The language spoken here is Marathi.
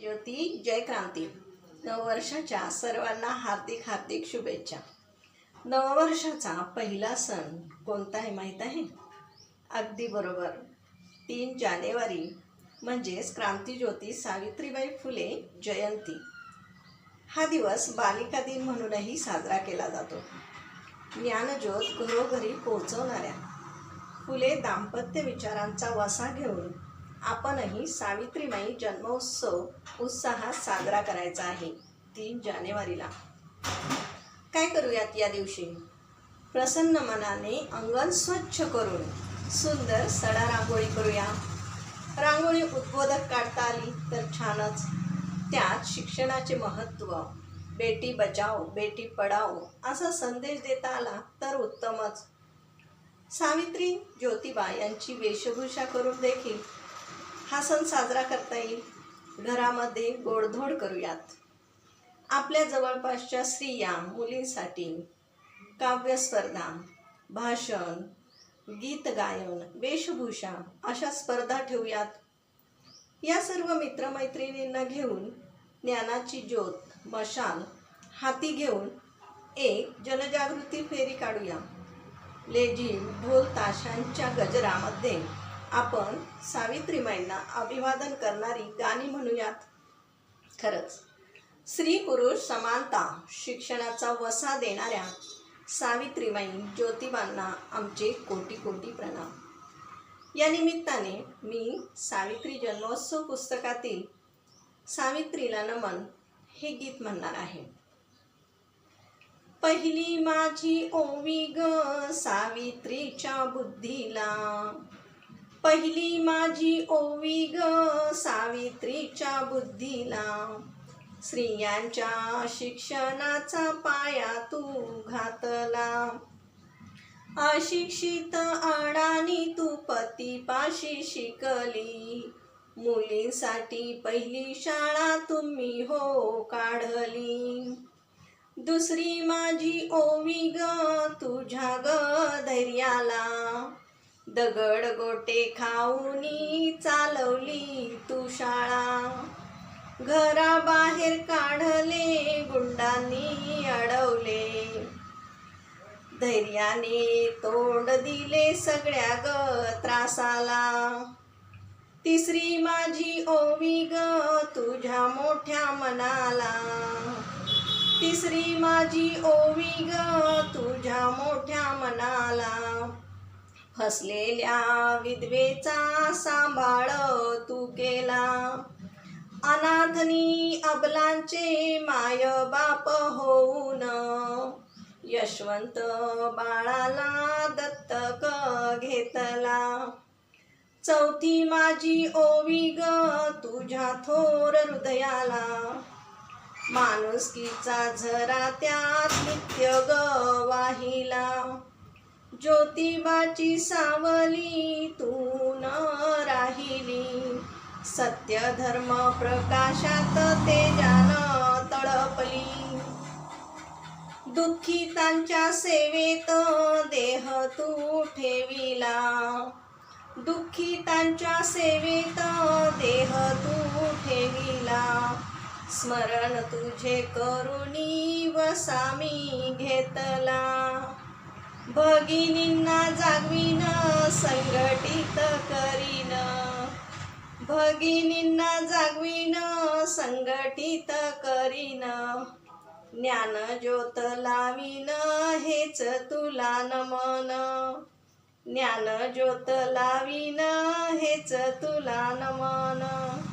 ज्योती जय क्रांती. नववर्षाच्या सर्वांना हार्दिक हार्दिक शुभेच्छा. नववर्षाचा पहिला सण कोणता आहे माहीत आहे? अगदी बरोबर. तीन जानेवारी म्हणजेच क्रांतीज्योती सावित्रीबाई फुले जयंती. हा दिवस बालिका दिन म्हणूनही साजरा केला जातो. ज्ञानज्योत घरोघरी पोहोचवणाऱ्या. फुले दाम्पत्य विचारांचा वसा घेऊन आपणही सावित्रीमाई जन्मोत्सव उत्साहात साजरा करायचा आहे तीन जानेवारीला. काय करूयात या दिवशी? प्रसन्न मनाने अंगण स्वच्छ करून सुंदर सडा रांगोळी करूया. रांगोळी उद्बोधक काढता आली तर छानच. त्यात शिक्षणाचे महत्त्व बेटी बचाओ बेटी पडाओ असा संदेश देता आला तर उत्तमच. सावित्री ज्योतिबा यांची वेशभूषा करून देखील हा सण साजरा करता येईल. घरामध्ये गोडधोड करूयात. आपल्या जवळपासच्या स्त्रिया मुलींसाठी काव्यस्पर्धा भाषण गीत गायन वेशभूषा अशा स्पर्धा ठेवूयात. या सर्व मित्रमैत्रिणींना घेऊन ज्ञानाची ज्योत मशाल हाती घेऊन एक जनजागृती फेरी काढूया. लेझिम ढोल ताशांच्या गजरामध्ये आपण सावित्रीमाईंना अभिवादन करणारी गाणी म्हणूयात. खरंच स्त्री पुरुष समानता शिक्षणाचा वसा देणाऱ्या सावित्रीमाई ज्योतिबांना आमचे कोटी कोटी प्रणाम. या निमित्ताने मी सावित्री जन्मोत्सव पुस्तकातील सावित्रीला नमन हे गीत म्हणणार आहे. पहिली माझी ओवी ग सावित्रीच्या बुद्धीला पहिली माझी ओवी ग सावित्रीच्या बुद्धीला. स्त्रियांच्या शिक्षणाचा पाया तू घातला. अशिक्षित अडाणी तू पतीपाशी शिकली. मुलींसाठी पहिली शाळा तुम्ही हो काढली. दुसरी माझी ओवी ग तुझ्या ग धैर्याला. दगड गोटे खाऊनी चालवली तू शाळा. घराबाहेर काढले गुंडांनी अडवले. धैर्याने तोंड दिले सगळ्या ग त्रासाला. तिसरी माझी ओवी ग तुझ्या मोठ्या मनाला. तिसरी माझी ओवी ग तुझ्या मोठ्या मनाला. फसलेल्या विधवेचा सांभाळ तू केला. अनाथनी अबलांचे माय बाप होऊन यशवंत बाळाला दत्तक घेतला. चौथी माझी ओवी ग तुझ्या थोर हृदयाला. माणुसकीचा झरा त्यात नित्य ग वाहिला. ज्योतिबाची सावली तू न राहिली. सत्य धर्म प्रकाशात तेजानं तळपली. दुःखितांच्या सेवेत देह तू ठेविला. दुःखितांच्या सेवेत देह तू ठेविला. स्मरण तुझे करुणी वसामी घेत भगिनींना जागवीन संघटित करीन. भगिनींना जागवीन संघटित करीन. ज्ञान ज्योत लावीन हेच तुला नमन. ज्ञान ज्योत लावीन हेच तुला नमन.